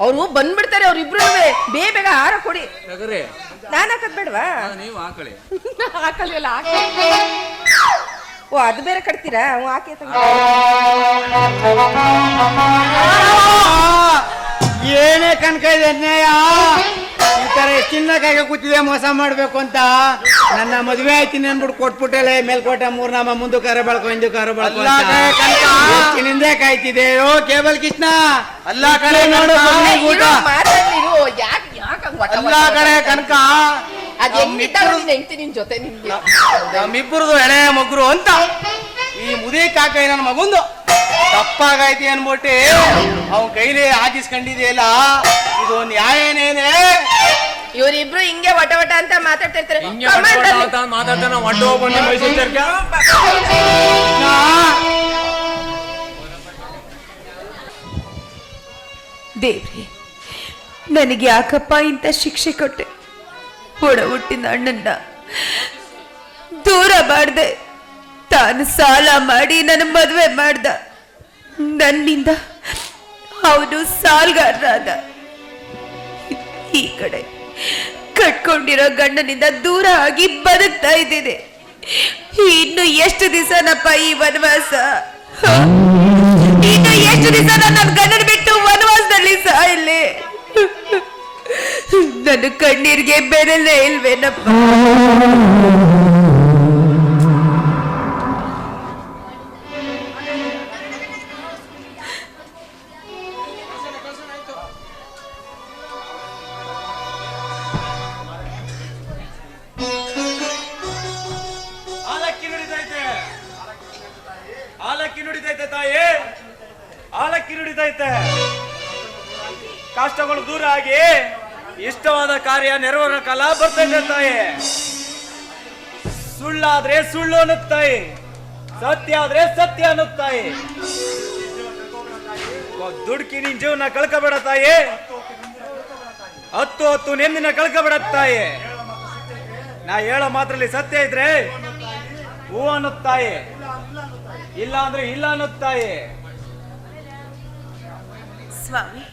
ಅವ್ರು ಬಂದ್ಬಿಡ್ತಾರೆ ಅವ್ರಿಬ್ರು ಬೇಗ ಬೇಗ ಹಾರ ಕೊಡಿ. ಟಗರೆ ನಾನು ಹಾಕದ್ ಬೇಡವಾ? ನೀವು ಹಾಕಳಿ. ಹಾಕಲ್ವಲ್ಲ ಹಾಕಿ. ಓ ಅದು ಬೇರೆ ಕಟ್ತೀರಾ? ಹ್ಞೂ ಹಾಕಿ ತಂಗಿ. ಏನೇ ಕನಕ ಇದೆ ಅನ್ಯಾಯ ಈ ಚಿನ್ನ ಕೈಗೆ ಕೂತಿದೆ ಮೋಸ ಮಾಡ್ಬೇಕು ಅಂತ. ನನ್ನ ಮದುವೆ ಆಯ್ತೀನಿ ಅನ್ಬಿಟ್ಟು ಕೊಟ್ಬಿಟ್ಟಲೆ ಮೇಲ್ಕೋಟೆ ಮೂರ್ನಾಮ ಮುಂದೆ ಕರೆ ಬಳಕೋ ಹಿಂದೆ ಕನಕ. ಹೆಚ್ಚಿನಿಂದ ಕಾಯ್ತಿದೆ ಓ ಕೇಬಲ್ ಕೃಷ್ಣ. ಅಲ್ಲ ಕಡೆ ನೋಡು ಊಟ. ಅಲ್ಲ ಕಡೆ? ಕನಕ. ಜೊತೆ ನಮ್ಮಿಬ್ಬರದು ಎಳೆ ಮಗ್ರು ಅಂತ. ಈ ಮುದಿ ಕಾಕ ನನ್ನ ಮಗುಂದು. ತಪ್ಪಾಗೈತಿ ಅನ್ಬಿಟ್ಟು ಅವನ್ ಕೈಲಿ ಹಾಕಿಸ್ಕೊಂಡಿದೆಯಲ್ಲ ಇದು ನ್ಯಾಯನೇನೆ. ಇವ್ರಿಬ್ರು ಹಿಂಗೆ ವಟ ವಟ ಅಂತ ಮಾತಾಡ್ತಿರ್ತಾರೆ ಹಿಂಗೆ ಮಾತಾಡ್ತಾನೆ ದೇವ್ರಿ ನನಗೆ ಯಾಕಪ್ಪ ಇಂಥ ಶಿಕ್ಷೆ ಕೊಟ್ಟೆ? ಒಡ ಹುಟ್ಟಿದ ಅಣ್ಣನ್ನ ದೂರ ಮಾಡ್ದೆ. ತಾನು ಸಾಲ ಮಾಡಿ ನನ್ನ ಮದುವೆ ಮಾಡ್ದ. ನನ್ನಿಂದ ಅವನು ಸಾಲ್ಗಾರರಾದ ಈ ಕಡೆ ಕಟ್ಕೊಂಡಿರೋ ಗಂಡನಿಂದ ದೂರ ಆಗಿ ಬದುಕ್ತಾ ಇದ್ದೀನಿ. ಇನ್ನು ಎಷ್ಟು ದಿವಸನಪ್ಪ ಈ ವನವಾಸ? ಇನ್ನು ಎಷ್ಟು ದಿವಸ ನನ್ನ ಗಂಡನ ಬಿಟ್ಟು ವನವಾಸದಲ್ಲಿ ಸಾಯಿಲ್ಲಿ ನನ್ನ ಕಣ್ಣೀರಿಗೆ ಬೆರಲೇ ಇಲ್ವೇನಪ್ಪ? ಆಲ ತಾಯಿ, ಆಲಕ್ಕಿ ನುಡಿದೈತೆ ಕಷ್ಟಗಳು ದೂರ ಆಗಿ ಇಷ್ಟವಾದ ಕಾರ್ಯ ನೆರವೇರೋ ಕಾಲ ಬರ್ತೈತೆ ತಾಯಿ. ಸುಳ್ಳಾದ್ರೆ ಸುಳ್ಳು ಅನ್ನುತ್ತಾಯಿ ಸತ್ಯ ಆದ್ರೆ ಸತ್ಯ ಅನ್ನುತ್ತಾಯಿ. ದುಡ್ಕಿ ನಿನ್ ಜೀವನ ಕಳ್ಕೊಬೇಡ ತಾಯಿ. ಹತ್ತು ಹತ್ತು ನೆಂದಿನ ಕಳ್ಕೊಬೇಡ ತಾಯಿ. ನಾ ಹೇಳೋ ಮಾತ್ರಲ್ಲಿ ಸತ್ಯ ಇದ್ರೆ ಹೂ ಅನ್ನುತ್ತಾಯಿ ಇಲ್ಲ ಅಂದ್ರೆ ಇಲ್ಲ ಅನ್ನುತ್ತಾಯಿ ಸ್ವಾಮಿ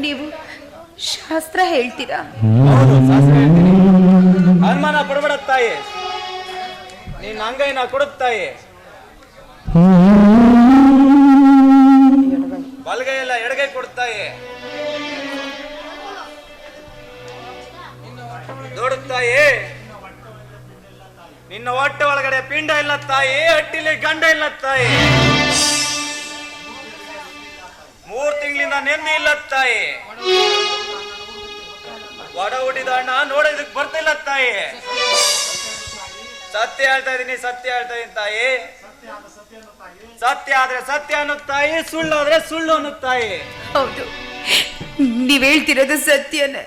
ನೀವು ಶಾಸ್ತ್ರ ಹೇಳ್ತೀರಾ. ಅನುಮಾನ ಪಡಬೇಡ ತಾಯಿ. ನೀನ್ ಅಂಗೈನ ಕೊಡುತ್ತಾಯಿ ಬಲಗೈ ಎಲ್ಲ ಎಡಗೈ ಕೊಡುತ್ತಾಯಿ ನೋಡುತ್ತಾಯಿ ನಿನ್ನ ಹೊಟ್ಟೆ ಒಳಗಡೆ ಪಿಂಡ ಇಲ್ಲ ತಾಯಿ, ಹಟ್ಟಿಲಿ ಗಂಡ ಇಲ್ಲ ತಾಯಿ. ಮೂರ್ ತಿಂಗಳಿಂದ ನೆಮ್ಮದಿ ಇಲ್ಲ ತಾಯಿ. ಒಡ ಹುಟ್ಟಿದ ಅಣ್ಣ ನೋಡೋದಕ್ ಬರ್ತಿಲ್ಲ ತಾಯಿ. ಸತ್ಯ ಹೇಳ್ತಾ ಇದೀನಿ ಸತ್ಯ ಹೇಳ್ತಾ ಇದೀನಿ ತಾಯಿ. ಸತ್ಯ ಆದ್ರೆ ಸತ್ಯ ಅನ್ನುತ್ತಾಯಿ ಸುಳ್ಳು ಆದ್ರೆ ಸುಳ್ಳು ಅನ್ನುತ್ತಾಯಿ ಹೌದು. ನೀವ್ ಹೇಳ್ತಿರೋದು ಸತ್ಯನೇ.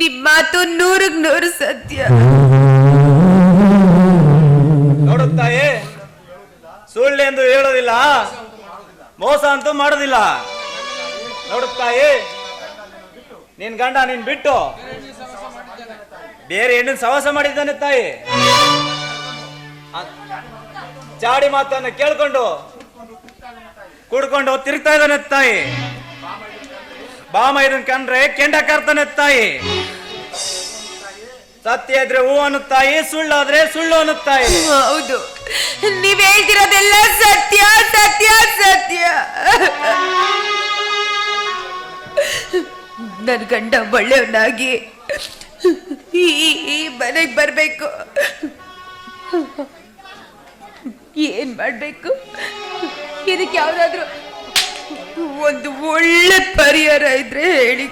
ನಿಮ್ಮ ಮಾತು ನೂರಕ್ ನೂರು ಸತ್ಯ. ನೋಡುತ್ತಾಯಿ ಸುಳ್ಳೆಂದು ಹೇಳೋದಿಲ್ಲ. ಮೋಸ ಅಂತೂ ಮಾಡೋದಿಲ್ಲ. ನೋಡು ತಾಯಿ, ನಿನ್ ಗಂಡ ನೀನ್ ಬಿಟ್ಟು ಬೇರೆ ಹೆಣ್ಣಿನ ಸವಾಸ ಮಾಡಿದ್ದಾನೆ ತಾಯಿ. ಚಾಡಿ ಮಾತನ್ನು ಕೇಳ್ಕೊಂಡು ಕುಡ್ಕೊಂಡು ತಿರುಗ್ತಾ ಇದ್ದಾನೆ ತಾಯಿ. ಬಾಮ ಇದನ್ ಕಂಡ್ರೆ ಕೆಂಡ ಕರ್ತಾನೆ ತಾಯಿ. ಸತ್ಯ ಇದ್ರೆ ಹೂ ಅನ್ನುತ್ತಾಯಿ ಸುಳ್ಳಾದ್ರೆ ಸುಳ್ಳು ಅನ್ನುತ್ತಾಯಿ ಹೌದು. ನೀವ್ ಹೇಳ್ತಿರೋದೆಲ್ಲ ಸತ್ಯ ಸತ್ಯ ಸತ್ಯ. ನನ್ ಗಂಡ ಒಳ್ಳೆಯವನಾಗಿ ಈ ಈ ಮನೆಗ್ ಬರ್ಬೇಕು. ಏನ್ ಮಾಡ್ಬೇಕು? ಇದಕ್ಕೆ ಯಾವ್ದಾದ್ರು ಒಂದು ಒಳ್ಳೆ ಪರಿಹಾರ ಇದ್ರೆ ಹೇಳಿ.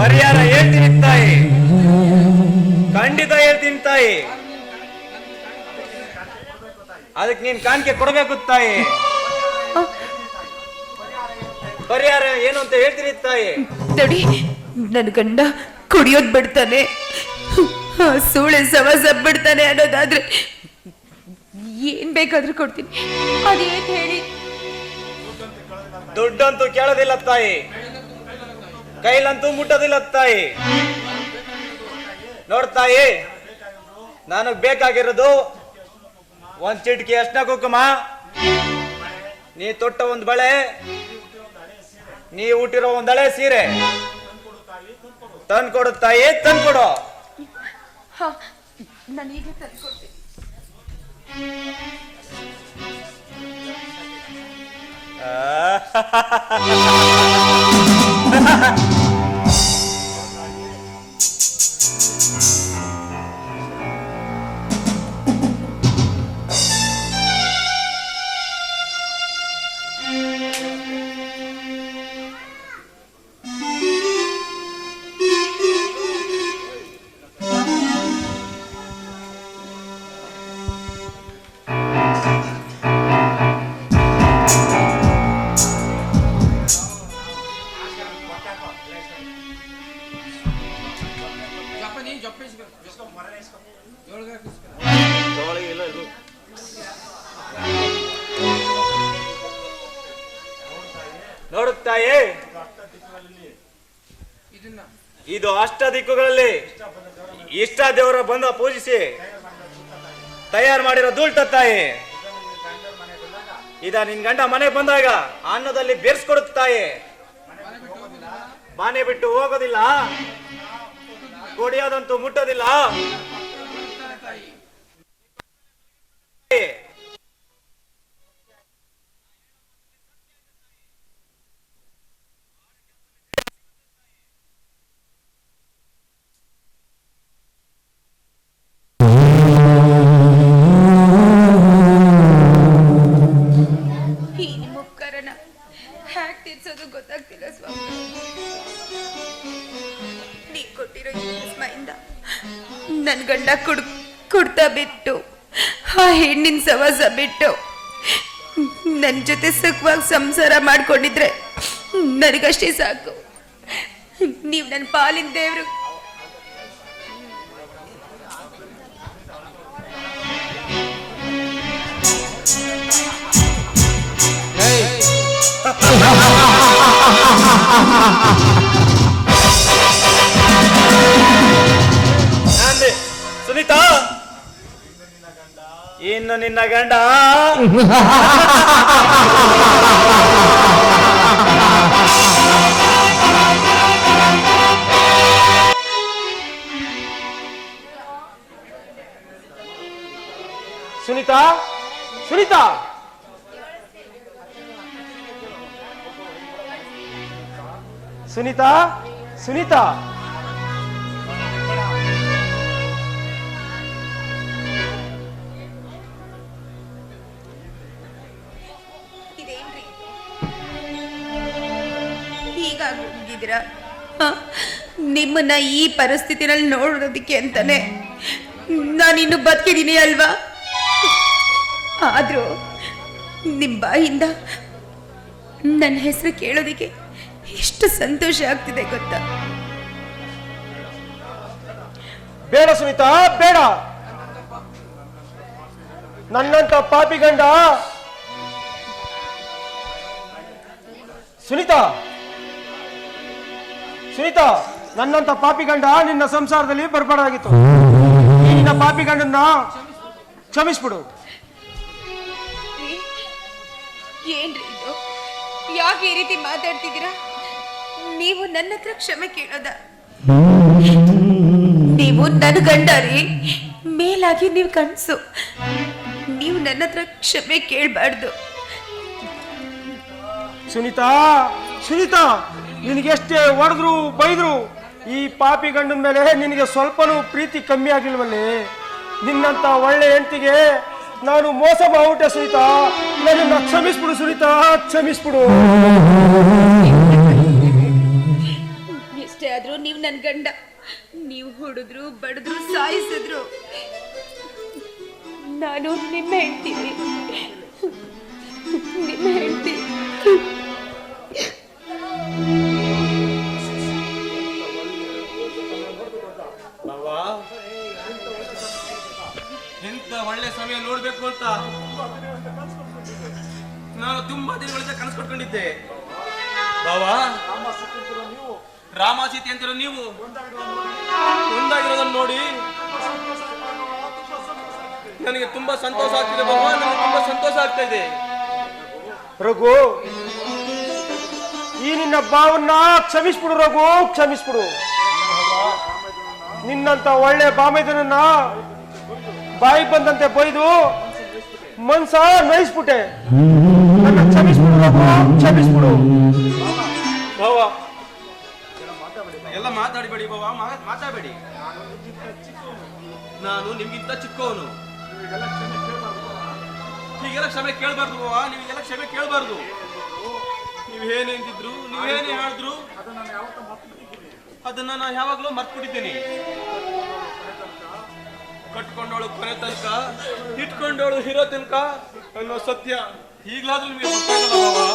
ಪರಿಹಾರ ಹೇಳ್ತೀನಿ ತಾಯಿ. ಖಂಡಿತ ಹೇಳ್ತೀನಿ ತಾಯಿ. ಅದಕ್ಕೆ ನೀನ್ ಕಾಣಿಕೆ ಕೊಡಬೇಕು ತಾಯಿ. ಪರಿಹಾರ ಏನು ಅಂತ ಹೇಳ್ತೀನಿ ತಾಯಿ? ನೋಡಿ ನನ್ನ ಗಂಡ ಕುಡಿಯೋದ್ ಬಿಡ್ತಾನೆ. ಸೂಳೆ ಸವಾಸ ಬಿಡ್ತಾನೆ ಅನ್ನೋದಾದ್ರೆ ಏನ್ ಬೇಕಾದ್ರೂ ಕೊಡ್ತೀನಿ. ಅದೇನ್ ಹೇಳಿ? ದುಡ್ಡಂತೂ ಕೇಳೋದಿಲ್ಲ ತಾಯಿ. ಕೈಲಂತೂ ಮುಟ್ಟೋದಿಲ್ಲ ತಾಯಿ. ನೋಡ್ತಾಯಿ ನನಗ್ ಬೇಕಾಗಿರೋದು ಒಂದ್ ಚಿಟಿಕೆ ಅರ್ಶಿನ ಕುಂಕುಮ ನೀ ತೊಟ್ಟ ಒಂದ್ ಬಳೆ ನೀ ಹುಟ್ಟಿರೋ ಹಳೆ ಸೀರೆ. ತಂದ್ಕೊಡು ತಾಯಿ ತಂದ್ಕೊಡು. ಹಾ ನಾನು ಈಗ ತಂದ್ಕೊಡ್ತೀನಿ. ನೋಡು ದೇವರ ಬಂದ ಪೂಜಿಸಿ ತಯಾರು ಮಾಡಿರೋ ಧೂಳ್ತ ತಾಯಿ ಇದ ನಿನ್ ಗಂಡ ಮನೆ ಬಂದಾಗ ಅನ್ನದಲ್ಲಿ ಬೇರ್ಸ್ಕೊಡುತ್ತ ತಾಯಿ. ಮನೆ ಬಿಟ್ಟು ಹೋಗೋದಿಲ್ಲ. ಕೊಡಿಯೋದಂತೂ ಮುಟ್ಟೋದಿಲ್ಲ. ಹ್ಯಾಕ್ ತೀರ್ಸೋದು ಗೊತ್ತಾಗ್ತಿಲ್ಲ ಸ್ವಾಮಿ. ನೀ ಕೊಟ್ಟಿರೋ ಈ ನನ್ನ ನನ್ ಗಂಡ ಕುಡ್, ಕುಡ್ತಾ ಬಿಟ್ಟು, ಆ ಹೆಣ್ಣಿನ ಸವಾಸ ಬಿಟ್ಟು ನನ್ನ ಜೊತೆ ಸುಖವಾಗಿ ಸಂಸಾರ ಮಾಡ್ಕೊಂಡಿದ್ರೆ ನನಗಷ್ಟೇ ಸಾಕು. ನೀವು ನನ್ನ ಪಾಲಿನ ದೇವ್ರು. ಸುನೀತಾ? ಇನ್ನು ನಿನ್ನ ಗಂಡ? ಸುನೀತಾ? ಸುನೀತಾ? ಸುನೀತಾ ಸುನೀತಾ. ನಿಮ್ಮನ್ನ ಈ ಪರಿಸ್ಥಿತಿನಲ್ಲಿ ನೋಡೋದಕ್ಕೆ ಅಂತಾನೆ ನಾನಿನ್ನು ಬದುಕಿದ್ದೀನಿ ಅಲ್ವಾ? ಆದ್ರೂ ನಿಮ್ಮ ಬಾಯಿಂದ ನನ್ನ ಹೆಸರು ಕೇಳೋದಕ್ಕೆ ಎಷ್ಟು ಸಂತೋಷ ಆಗ್ತಿದೆ ಗೊತ್ತ? ಬೇಡ ಸುನೀತಾ ಬೇಡ. ನನ್ನಂತ ಪಾಪಿ ಗಂಡ. ಸುನೀತಾ. ಸುನೀತಾ ನನ್ನಂತ ಪಾಪಿ ಗಂಡ ನಿನ್ನ ಸಂಸಾರದಲ್ಲಿ ಬರ್ಬಾರ್ದಾಗಿತ್ತು. ಈ ನಿನ್ನ ಪಾಪಿ ಗಂಡನ್ನ ಕ್ಷಮಿಸ್ಬಿಡು. ಏನ್ರಿ ಇದು? ಯಾಕೆ ಈ ರೀತಿ ಮಾತಾಡ್ತಿದ್ದೀರಾ? ನೀವು ನನ್ನ ಹತ್ರ ಕ್ಷಮೆ ಕೇಳೋದ. ನೀವು ನನ್ನ ಗಂಡ ರೀ ಮೇಲಾಗಿ ನೀವು ಕನಸು. ನೀವು ನನ್ನ ಹತ್ರ ಕ್ಷಮೆ ಕೇಳಬಾರ್ದು. ಸುನೀತಾ ಸುನೀತಾ ನಿನಗೆಷ್ಟೇ ಹೊಡೆದ್ರು ಬೈದ್ರು ಈ ಪಾಪಿ ಗಂಡನ ಮೇಲೆ ನಿನಗೆ ಸ್ವಲ್ಪನೂ ಪ್ರೀತಿ ಕಮ್ಮಿ ಆಗಿಲ್ವಲ್ಲಿ? ನಿನ್ನಂತ ಒಳ್ಳೆ ಹೆಂಡತಿಗೆ ನಾನು ಮೋಸ ಮಾಡ್ಬಿಟ್ಟೆ ಸುನೀತಾ. ನನ್ನ ಕ್ಷಮಿಸ್ಬಿಡು ಸುನೀತಾ ಕ್ಷಮಿಸ್ಬಿಡು. ಆದ್ರೂ ನೀವು ನನ್ನ ಗಂಡ. ನೀವು ಹೊಡೆದ್ರು, ಬಡಿದ್ರು, ಸಾಯಿಸಿದ್ರು. ನಾನು ನಿಮ್ಮ ಹೆಂಡ್ತೀನಿ ನಿಮ್ಮ ಹೆಂಡ್ತಿ. ಎಂತ ಒಳ್ಳೆ ಸಮಯ ನೋಡ್ಬೇಕು ಅಂತ? ನಾನು ತುಂಬಾ ದಿನಗಳಿಂದ ಕನಸು ಕೊಟ್ಕೊಂಡಿದ್ದೆ. ಬಾವಾ ರಾಮ ಸೀತೆ ಅಂತಿರೋ ನೀವು? ಒಂದಾಗಿರೋದನ್ನ ನೋಡಿ. ನನಗೆ ತುಂಬಾ ಸಂತೋಷ ಆಗ್ತಿದೆ ಭಗವಾನ್ ನನಗೆ ತುಂಬಾ ಸಂತೋಷ ಆಗ್ತಾ ಇದೆ. ರಘು ಈ ನಿನ್ನ ಬಾವನ್ನ ಕ್ಷಮಿಸ್ಬಿಡು ರಘು ಕ್ಷಮಿಸ್ಬಿಡು. ನಿನ್ನಂತ ಒಳ್ಳೆ ಬಾಮೈದನನ್ನ ಬಾಯಿ ಬಂದಂತೆ ಬೈದು ಮನ್ಸ ನಯಿಸ್ಬಿಟ್ಟೆ ನನ್ನ ಕ್ಷಮಿಸ್ಬಿಡು ರಘು ಕ್ಷಮಿಸ್ಬಿಡು. ಭಾವ ಮಾತಾಡಬೇಡಿ ಬಾವ ಮಾತಾಡಬೇಡಿ. ನಾನು ನಿಮ್ಗಿಂತ ಚಿಕ್ಕವನು. ಹೀಗೆಲ್ಲ ಕ್ಷಮೆ ಕೇಳಬಾರ್ದು ಬಾವ ನೀವೆಲ್ಲ ಕ್ಷಮೆ ಕೇಳಬಾರ್ದು. ನೀವೇನು ಅಂತಿದ್ರು ನೀವೇನು ಹೇಳಿದ್ರು, ಅದನ್ನ ನಾನು ಯಾವಾಗ್ಲೂ ಮರ್ತ್ಬಿಟ್ಟಿದ್ದೀನಿ. ಕಟ್ಕೊಂಡವಳು ಕೊನೆ ತನಕ, ಇಟ್ಕೊಂಡವಳು ಹೀರೋ ತನಕ ಅನ್ನೋ ಸತ್ಯ ಈಗಲಾದ್ರೂ ನಿಮಗೆ ಗೊತ್ತಾಗಲ್ಲ ಭಾವ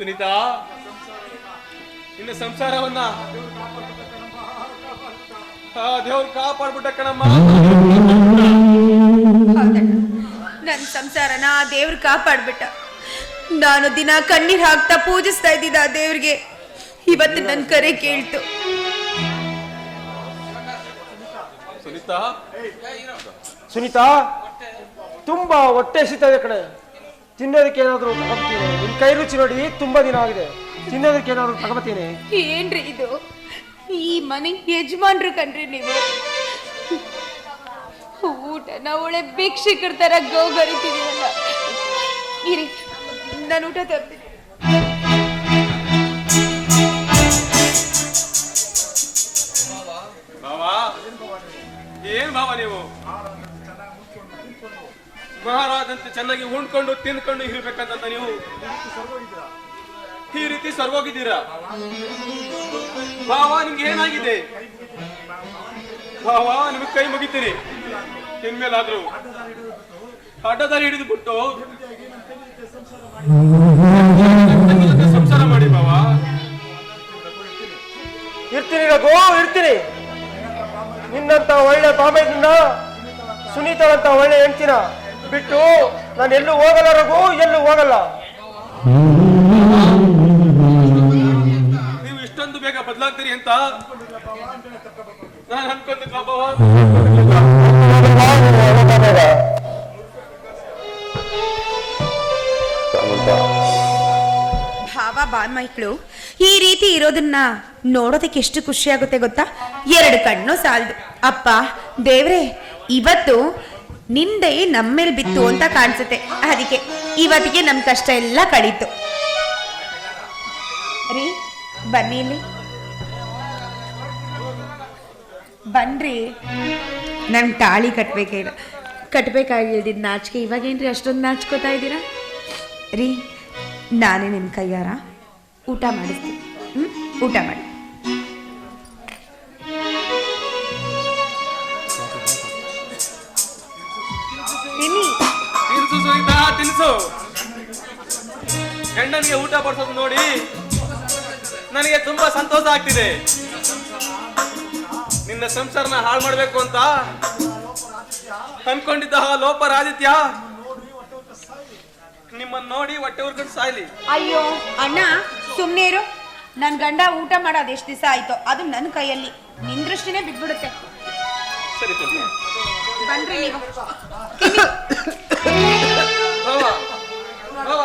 ಸುನೀತಾ ನಿನ್ನ ಸಂಸಾರವನ್ನ ಆ ದೇವ್ರು ಕಾಪಾಡ್ಬಿಟ್ಟ ಕಣಮ್ಮ. ಹೌದಣ್ಣ. ನನ್ನ ಸಂಸಾರನ ಆ ದೇವ್ರು ಕಾಪಾಡ್ಬಿಟ್ಟ. ನಾನು ದಿನ ಕಣ್ಣೀರ್ ಹಾಕ್ತಾ ಪೂಜಿಸ್ತಾ ಇದ್ದಿದ್ದ ಆ ದೇವ್ರಿಗೆ ಇವತ್ತು ನನ್ನ ಕರೆ ಕೇಳ್ತು. ಸುನೀತಾ. ಸುನೀತಾ ತುಂಬಾ ಹೊಟ್ಟೆ ಹಸಿತಾ ಇದೆ ಕಡೆ ತಿನ್ನೋದಕ್ಕೆ ಏನಾದ್ರು ತಗೋತೀನಿ ನಿನ್ ಕೈ ರುಚಿ ನೋಡಿ ತುಂಬಾ ದಿನ ಆಗಿದೆ. ತಿನ್ನೋದಕ್ಕೆ ಏನಾದ್ರು ತಗೋತೀನಿ ಏನ್ರಿ ಇದು? ಈ ಮನೆ ಯಜಮಾನ್ರು ಕಣ್ರಿ ನೀವು. ಊಟ ಒಳ್ಳೆ ಭಿಕ್ಷಿಕರ ತರ ಗೋಗರಿತಿದೀವಲ್ಲ ಇರಿ ನಾನು ಊಟ ತರ್ತೀನಿ. ಬಾ ಏನ್ ಮಾವ ನೀವು? ಮಹಾರಾಜಂತೆ ಚೆನ್ನಾಗಿ ಉಂಡ್ಕೊಂಡು ತಿನ್ಕೊಂಡು ಇರ್ಬೇಕಂತ ನೀವು. ಈ ರೀತಿ ಸರ್ವೋಗಿದ್ದೀರಾ? ಬಾವಾ ನಿಮ್ಗೆ ಏನಾಗಿದೆ? ಬಾವಾ ನಿಮಗೆ ಕೈ ಮುಗಿತೀರಿ ಇನ್ಮೇಲಾದ್ರೂ. ಅಡ್ಡದಾರಿ ಹಿಡಿದು ಬಿಟ್ಟು ಸಂಸಾರ ಮಾಡಿ ಬಾವಾ ಇರ್ತೀನಿ ರಘು, ಇರ್ತೀನಿ. ನಿನ್ನಂತ ಒಳ್ಳೆ ಸುನೀತಾ ಅಂತ ಒಳ್ಳೆ ಹೆಂಡ್ತಿನ ಬಿಟ್ಟು ನಾನು ಎಲ್ಲೂ ಹೋಗಲ್ಲ ರಘು ಎಲ್ಲೂ ಹೋಗಲ್ಲ. ನೀವು ಇಷ್ಟೊಂದು ಬೇಗ ಬದಲಾಗ್ತೀರಿ ಅಂತ ನಾನು ಭಾವ ಬಾನ್ಮೈಕ್ಳು ಈ ರೀತಿ ಇರೋದನ್ನ ನೋಡೋದಕ್ಕೆ ಎಷ್ಟು ಖುಷಿ ಆಗುತ್ತೆ ಗೊತ್ತಾ? ಎರಡು ಕಣ್ಣು ಸಾಲದು. ಅಪ್ಪ ದೇವ್ರೆ ಇವತ್ತು ನಿಂದೆ ನಮ್ಮೇಲೆ ಬಿತ್ತು ಅಂತ ಕಾಣಿಸುತ್ತೆ. ಅದಕ್ಕೆ ಇವತ್ತಿಗೆ ನಮ್ ಕಷ್ಟ ಎಲ್ಲ ಕಳೀತು. ರೀ, ಬನ್ನಿ ಇಲ್ಲಿ. ಬನ್ರಿ. ನನ್ ತಾಳಿ ಕಟ್ಬೇಕೇನು ಕಟ್ಬೇಕಾಗಿಲ್ದಿದ್ ನಾಚಿಕೆ. ಇವಾಗೇನ್ರಿ ಅಷ್ಟೊಂದು ನಾಚ್ಕೋತಾ ಇದ್ದೀರಾ? ರೀ, ನಾನೇ ನಿಮ್ಮ ಕೈಯಾರ ಊಟ ಮಾಡಿಸ್ತೀನಿ. ಹ್ಞೂ ಊಟ ಮಾಡಿ. ಗಂಡನಿಗೆ ಊಟ ಬಡಿಸೋದು ನೋಡಿ ನನಗೆ ತುಂಬಾ ಸಂತೋಷ ಆಗ್ತಿದೆ. ನಿನ್ನ ಸಂಸಾರನ ಹಾಳು ಮಾಡ್ಬೇಕು ಅಂತ ಅನ್ಕೊಂಡಿದ್ದ ಆ ಲೋಪರಾದಿತ್ಯ ನಿಮ್ಮನ್ನ ನೋಡಿ ಹೊಟ್ಟೆ ಉರ್ಕೊಂಡು ಸಾಯ್ಲಿ. ಅಯ್ಯೋ ಅಣ್ಣ ಸುಮ್ನೆ ಇರು. ನನ್ ಗಂಡ ಊಟ ಮಾಡೋದು ಎಷ್ಟು ದಿವಸ ಆಯ್ತು ಅದು ನನ್ನ ಕೈಯಲ್ಲಿ. ನಿನ್ ದೃಷ್ಟಿನೇ ಬಿದ್ಬಿಡುತ್ತೆ ಸರಿ. ಬನ್ರಿ ನೀವು. ಬಾವ, ಬಾವ.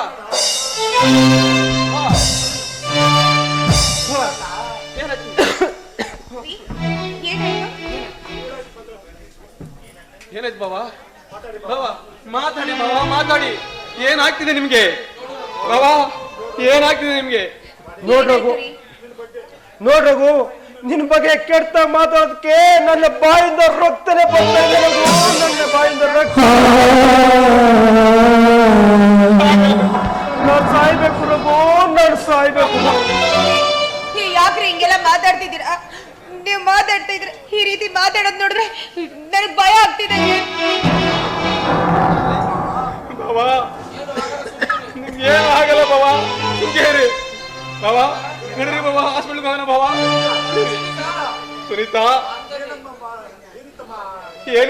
ಏನಾಯ್ತು? ಬಾವಾ ಬಾವ, ಮಾತಾಡಿ ಬಾವಾ, ಮಾತಾಡಿ ಏನಾಗ್ತಿದೆ ನಿಮ್ಗೆ ಬಾವಾ, ಏನಾಗ್ತಿದೆ ನಿಮ್ಗೆ ನೋಡ್ ರಘು ಏನಾಯ್ತು ರೀ? ನೋಡ್ ರಘು, ನಿನ್ ಬಗ್ಗೆ ಕೆಡ್ತ ಮಾತಾಡೋದಕ್ಕೆ ನನ್ನ ಬಾಯಿಂದ ರಕ್ತನೇ ಬರ್ತಾ ಇದೆ ನನ್ನ ಬಾಯಿಂದ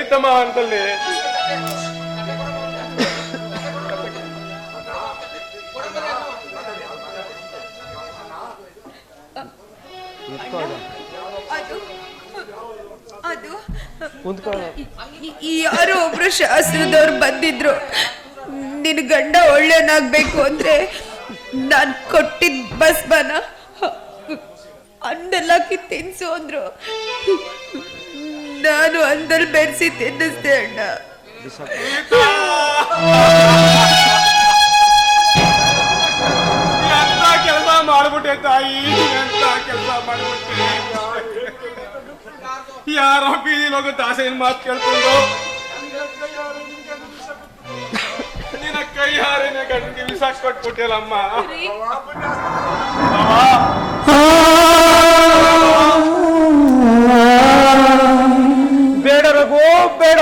ಏನಿತ್ತಮ್ಮ ಅಂತಲ್ಲಿ. ಅದು ಅದು ಈ- ಈ- ಯಾರೋ ಒಬ್ರು ಶಾಸ್ತ್ರದವ್ರು ಬಂದಿದ್ರು. ನಿನ್ ಗಂಡ ಒಳ್ಳೇನಾಗ್ಬೇಕು ಅಂದ್ರೆ ನಾನ್ ಕೊಟ್ಟಿದ್ ಬಸ್ಬನ. ಅಂದೆಲ್ಲ ತಿನ್ಸು ಅಂದ್ರು. ನಾನು ಅಂದಲ್ಲಿ ಬೆರೆಸಿ ತಿನ್ನಿಸ್ದೆ ಅಣ್ಣ. ಎಂತ ಕೆಲಸ ಮಾಡ್ಬಿಟ್ಟೆ ತಾಯಿ? ಎಂತ ಕೆಲಸ ಮಾಡ್ಬಿಟ್ಟೆ? ಯಾರೋ ಬೀದಿ ಹೋಗೋ ದಾಸೇನ್ ಮಾತು ಕೇಳ್ಕೊಂಡು ನಿನ್ನ ಕೈ ಹಾರೇನೆ ಗಂಡಿಗೆ ವಿಷ ಕೊಟ್ಬಿಟ್ಟಿಲ್ಲಮ್ಮ ಬೇಡ.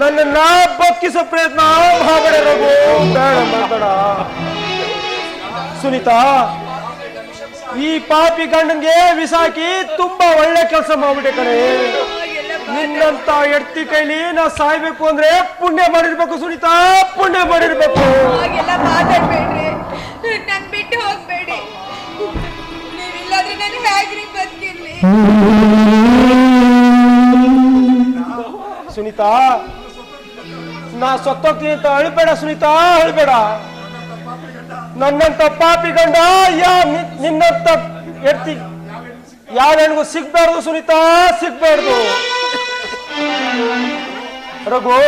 ನನ್ನನ್ನ ಬಕ್ಕಿಸ ಪ್ರಯತ್ನ ಬೇಡ ಸುನೀತಾ, ಈ ಪಾಪಿ ಗಂಡನ್ಗೆ ವಿಸಾಕಿ ತುಂಬಾ ಒಳ್ಳೆ ಕೆಲಸ ಮಾಡ್ಬಿಟ್ಟೆ ಕಣೆ. ನಿನ್ನಂತ ಎಡ್ತಿ ಕೈಲಿ ನಾ ಸಾಯ್ಬೇಕು ಅಂದ್ರೆ ಪುಣ್ಯ ಮಾಡಿರ್ಬೇಕು ಸುನೀತಾ, ಪುಣ್ಯ ಮಾಡಿರ್ಬೇಕು. ಬಿಟ್ಟು ಹೋಗ್ಬೇಡಿ. ಸುನೀತಾ. ನಾ ಸತ್ತೋಗ್ತೀನಿ ಅಂತ ಅಳ್ಬೇಡ ಸುನೀತಾ ಅಳ್ಬೇಡ ನನ್ನಂತ ಪಾಪಿ ಗಂಡ, ಯಾ ನಿನ್ನಂತ ಎಡ್ತಿ ಯಾವ ಹೆಣ್ಗೂ ಸಿಗ್ಬಾರ್ದು ಸುನೀತಾ, ಸಿಗ್ಬಾರ್ದು. ರಘು,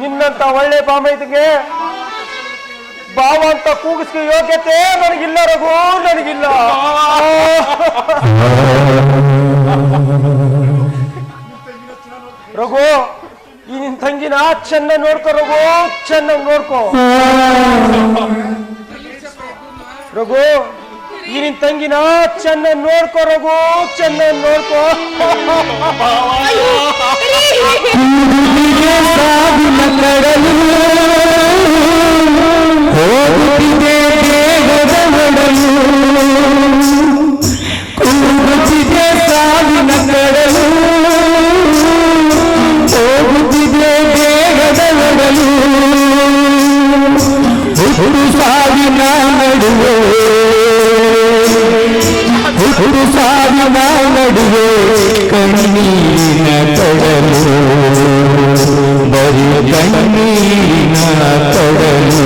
ನಿನ್ನಂತ ಒಳ್ಳೆ ಬಾಮೈದಿಗೆ ಬಾವ ಅಂತ ಕೂಗಿಸ್ಕೊ ಯೋಗ್ಯತೆ ನನಗಿಲ್ಲ ರಘು, ನನಗಿಲ್ಲ. ರಘು ಈ ನಿನ್ ತಂಗಿನ ಚೆನ್ನಾಗಿ ನೋಡ್ಕೋ ರಘು ಚೆನ್ನಾಗಿ ನೋಡ್ಕೋ. ರಘು ಈ ನಿನ್ ತಂಗಿನ ಚೆನ್ನಾಗಿ ನೋಡ್ಕೋ ರಘು ಚೆನ್ನಾಗಿ ನೋಡ್ಕೋ. ಸಾವಿನ ಹುಟ್ಟು ಸಾವಿನ ನಡುವೆ ಹುಟ್ಟು ಸಾವಿನ ನಡುವೆ ಕಣ್ಣೀರಿನ ಕಡಲು ಬರೀ ಕಣ್ಣೀರಿನ ಕಡಲು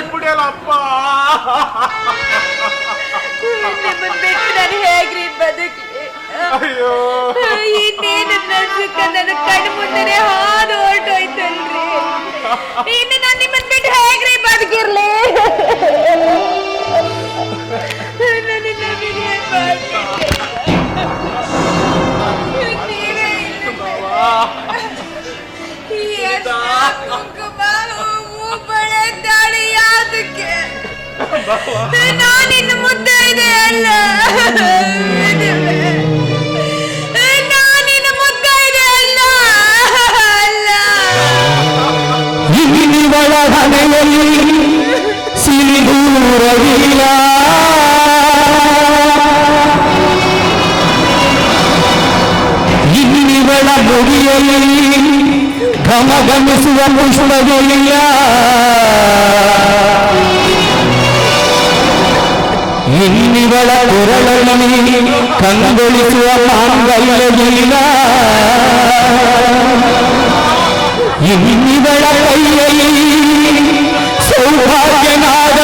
ಕಷ್ಟ ಕೊಟ್ಬಿಡ್ಯಲ್ಲಪ್ಪ ನಿಮ್ಮನ್ ಬಿಟ್ಟು ನಾನು ಹೇಗ್ರಿ ಬದುಕಿ ಅಯ್ಯೋ. ಇನ್ನೇನು ನನ್ನ ಸುಖ? ನನ್ನ ಕಣ್ಣು ಮುಂದೆ ಹಾದು ಹೊರಟೋಯ್ತಲ್ರಿ. ಇನ್ನು ನಾನು ನಿಮ್ಮನ್ ಬಿಟ್ಟು ಹೇಗ್ರಿ ಬದುಕಿರ್ಲಿ? ನೀವೇ ಇಲ್ಲ. ನಾನಿನ್ನು ಮುದ್ದೆ ಇದೆ இனிவள கையை சௌபாகியநாத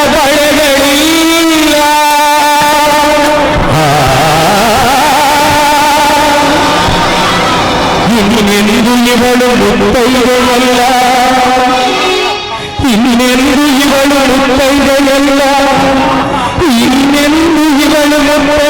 இனிமென்று இவளும் முத்தைகள் அல்ல இனிமென்று இவளும் முத்தைகள் அல்ல இனிமென்று இவளும் முத்தை